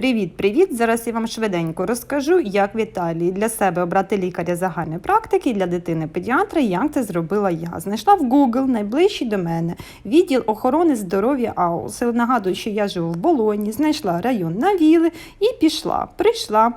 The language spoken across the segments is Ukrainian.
Привіт-привіт! Зараз я вам швиденько розкажу, як в Італії для себе обрати лікаря загальної практики для дитини педіатра, як це зробила я. Знайшла в Google найближчий до мене відділ охорони здоров'я АУС. Нагадую, що я живу в Болоні, знайшла район Навіли і пішла. Прийшла.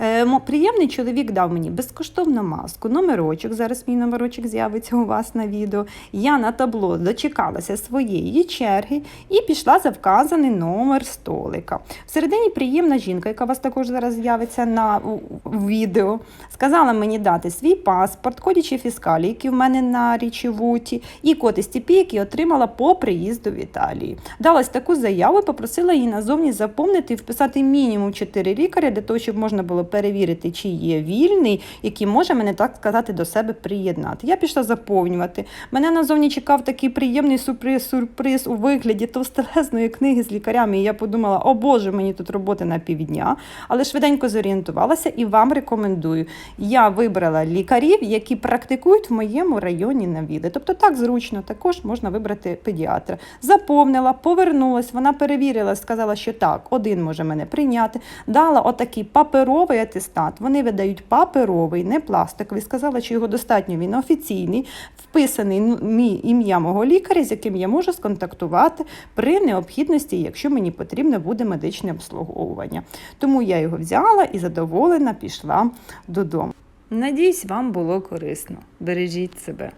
Е, Приємний чоловік дав мені безкоштовну маску, номерочок. Зараз мій номерочок з'явиться у вас на відео. Я на табло дочекалася своєї черги і пішла за вказаний номер столика. Всередині приємна жінка, яка у вас також зараз з'явиться на відео, сказала мені дати свій паспорт, кодічі фіскалі, які в мене на річевуті, і код СТП, який отримала по приїзду в Італії. Дала ось таку заяву, попросила її назовні заповнити і вписати мінімум 4 лікаря для того, щоб можна було перевірити, чи є вільний, який може мене так сказати до себе приєднати. Я пішла заповнювати. Мене назовні чекав такий приємний сюрприз, сюрприз у вигляді товстелезної книги з лікарями. І я подумала, о Боже, мені тут роботи на півдня. Але швиденько зорієнтувалася і вам рекомендую. Я вибрала лікарів, які практикують в моєму районі на віде. Тобто так зручно також можна вибрати педіатра. Заповнила, повернулась, вона перевірила, сказала, що так, один може мене прийняти. Дала отакий паперовий атестат. Вони видають паперовий, не пластиковий. Сказала, що його достатньо, він офіційний, вписаний мій ім'я мого лікаря, з яким я можу сконтактувати при необхідності, якщо мені потрібно буде медичне обслуговування. Тому я його взяла і задоволена пішла додому. Надіюсь, вам було корисно. Бережіть себе.